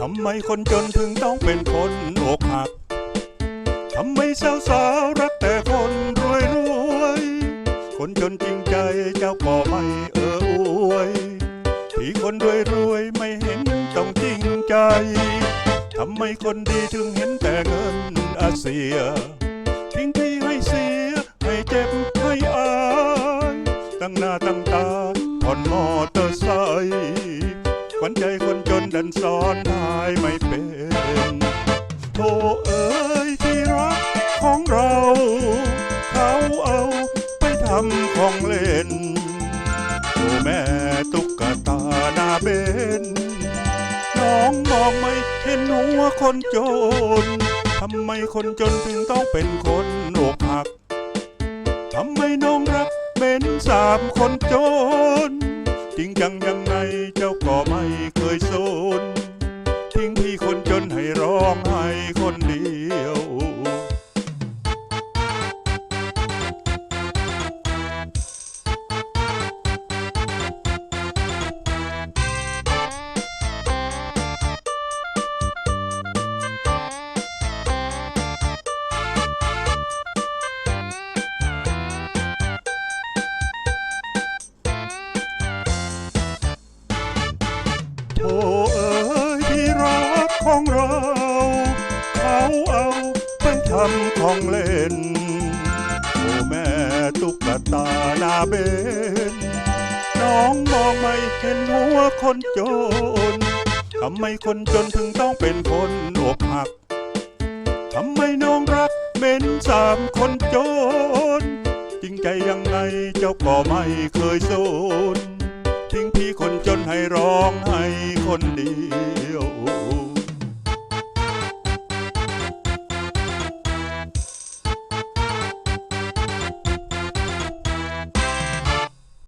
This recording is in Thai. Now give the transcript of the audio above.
ทำไมคนจนถึงต้องเป็นคนอกหัก ทำไมสาวสาวรักแต่คนรวยรวย คนจนจริงใจเจ้าก็ไม่เอออวยที่คนรวยรวยไม่เห็นต้องจริงใจ ทำไมคนดีถึงเห็นแต่เงินอาเซียทิ้งที่ให้เสียให้เจ็บให้อาย ตั้งหน้าตั้งตาผ่อนมอเตอร์ไซค์ ขวัญใจคนจนดันสอนทายไม่เป็นโธ่เอ๋ยที่รักของเรา เขาเอาไปทำของเล่นโอ้แม่ตุ๊กตาหน้าเบนน้องมองไม่เห็นหัวคนจนทำไมคนจนถึงต้องเป็นคนอกหักทำไมน้องรักเป็นสามคนจน จริงจังยังไงเจ้าก็ไม่เคยสนำของเล่น โอ้แม่ตุ๊กตาหน้าเบนน้องมองไม่เห็นหัวคนจน ทำไมคนจนถึงต้องเป็นคนอกหัก ทำไมน้องรักเป็นสามคนจน จริงใจยังไงเจ้าก็ไม่เคยสนทิ้งพี่คนจนให้ร้องให้คนเดียว